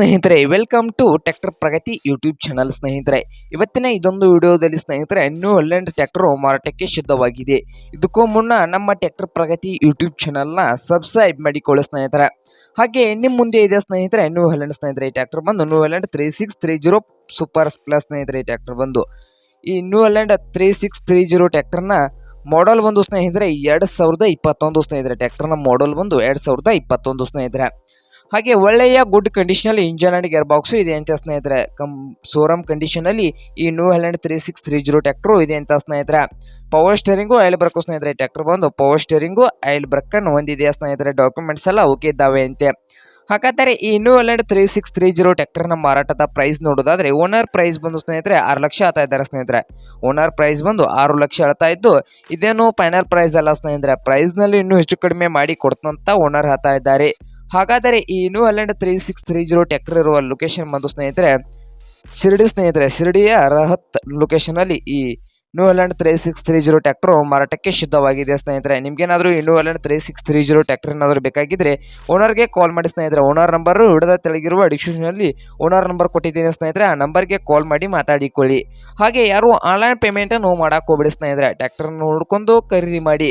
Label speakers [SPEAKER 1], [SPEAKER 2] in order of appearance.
[SPEAKER 1] ಸ್ನೇಹಿತರೆ welcome to tractor Pragati YouTube channel ಸ್ನೇಹಿತರೆ. ಇವತ್ತಿನ ಇದೊಂದು ವಿಡಿಯೋದಲ್ಲಿ ಸ್ನೇಹಿತರೆ ನ್ಯೂ ಹೊಲ್ಯಾಂಡ್ ಟ್ರ್ಯಾಕ್ಟರ್ ಮಾರಾಟಕ್ಕೆ ಸಿದ್ಧವಾಗಿದೆ. ಇದಕ್ಕೂ ಮುನ್ನ ನಮ್ಮ ಟ್ರ್ಯಾಕ್ಟರ್ ಪ್ರಗತಿ ಯೂಟ್ಯೂಬ್ ಚಾನಲ್ನ ಸಬ್ಸ್ಕ್ರೈಬ್ ಮಾಡಿಕೊಳ್ಳಿ ಸ್ನೇಹಿತರೆ. ಹಾಗೆ ನಿಮ್ಮ ಮುಂದೆ ಇದೆ ಸ್ನೇಹಿತರೆ ನ್ಯೂ ಹೊಲ್ಯಾಂಡ್ ಸ್ನೇಹಿತರೆ, ಈ ಟ್ರ್ಯಾಕ್ಟರ್ ಬಂದು New Holland three six three zero super plus ಸ್ನೇಹಿತರೆ, ಈ ಟ್ರ್ಯಾಕ್ಟರ್ ಬಂದು. ಈ New Holland three six three zero ಟ್ರ್ಯಾಕ್ಟರ್ನ ಮಾಡಲ್ ಬಂದು ಸ್ನೇಹಿತರೆ, ಎರಡು ಸಾವಿರದ ಇಪ್ಪತ್ತೊಂದು ಸ್ನೇಹಿತರೆ. ಟ್ಯಾಕ್ಟರ್ನ ಮಾಡಲ್ ಬಂದು ಎರಡು ಸಾವಿರದ ಇಪ್ಪತ್ತೊಂದು ಸ್ನೇಹಿತರೆ. ಹಾಗೆ ಒಳ್ಳೆಯ ಗುಡ್ ಕಂಡೀಷನಲ್ಲಿ ಇಂಜನ್ ಅಂಡ್ ಗೇರ್ ಬಾಕ್ಸು ಇದೆ ಅಂತ ಸ್ನೇಹಿತರೆ. ಕಮ್ ಕಂಡೀಷನ್ ಕಂಡೀಷನಲ್ಲಿ ಈ New Holland three six three zero tractor ಇದೆ ಅಂತ ಸ್ನೇಹಿತರೆ. ಪವರ್ ಸ್ಟೇರಿಂಗು ಆಯಿಲ್ ಬ್ರಕ್ಕು ಸ್ನೇಹಿತರೆ. ಟ್ಯಾಕ್ಟರ್ ಬಂದು ಪವರ್ ಸ್ಟೇರಿಂಗು ಆಯಿಲ್ ಬ್ರಕ್ಕನ್ನು ಹೊಂದಿದೆ ಸ್ನೇಹಿತರೆ. ಡಾಕ್ಯುಮೆಂಟ್ಸ್ ಎಲ್ಲ ಓಕೆ ಇದ್ದಾವೆ ಅಂತೆ. ಹಾಗಾದರೆ ಈ New Holland three six three zero ಟ್ಯಾಕ್ಟರ್ನ ಮಾರಾಟದ ಪ್ರೈಸ್ ನೋಡೋದಾದ್ರೆ ಓನರ್ ಪ್ರೈಸ್ ಬಂದು ಸ್ನೇಹಿತರೆ ಆರು ಲಕ್ಷ ಆತ ಇದ್ದಾರೆ ಸ್ನೇಹಿತರೆ. ಓನರ್ ಪ್ರೈಸ್ ಬಂದು ಆರು ಲಕ್ಷ ಹೇಳ್ತಾ ಇದ್ದು, ಇದೇನು ಫೈನಲ್ ಪ್ರೈಸ್ ಅಲ್ಲ ಸ್ನೇಹಿತರೆ. ಪ್ರೈಸ್ನಲ್ಲಿ ಇನ್ನೂ ಹೆಚ್ಚು ಕಡಿಮೆ ಮಾಡಿ ಕೊಡ್ತಂತ ಓನರ್ ಹೇಳ್ತಾ ಇದ್ದಾರೆ. ಹಾಗಾದರೆ ಈ New Holland three six three zero tractor ಇರುವ ಲೊಕೇಶನ್ ಬಂದು ಸ್ನೇಹಿತರೆ, ಶಿರಡಿ ಸ್ನೇಹಿತರೆ, ಶಿರಡಿಯ ರಹತ್ ಲೊಕೇಶನಲ್ಲಿ ಈ New Holland three six three zero tractor ಮಾರಾಟಕ್ಕೆ ಸಿದ್ಧವಾಗಿದೆ ಸ್ನೇಹಿತರೆ. ನಿಮ್ಗೇನಾದರೂ ಈ New Holland three six three zero tractor ಏನಾದರೂ ಬೇಕಾಗಿದ್ದರೆ ಓನರ್ಗೆ ಕಾಲ್ ಮಾಡಿ ಸ್ನೇಹಿತರೆ. ಓನರ್ ನಂಬರು ಹಿಡಿದ ತೆಳಗಿರುವ ಡಿಸ್ಕ್ರಿಪ್ಷನಲ್ಲಿ ಓನರ್ ನಂಬರ್ ಕೊಟ್ಟಿದ್ದೀನಿ ಸ್ನೇಹಿತರೆ. ಆ ನಂಬರ್ಗೆ ಕಾಲ್ ಮಾಡಿ ಮಾತಾಡಿಕೊಳ್ಳಿ. ಹಾಗೆ ಯಾರು ಆನ್ಲೈನ್ ಪೇಮೆಂಟನ್ನು ಮಾಡಕ್ಕೆ ಹೋಗ್ಬೇಡಿ ಸ್ನೇಹಿತರೆ. ಟ್ಯಾಕ್ಟರ್ನ ನೋಡ್ಕೊಂಡು ಖರೀದಿ ಮಾಡಿ.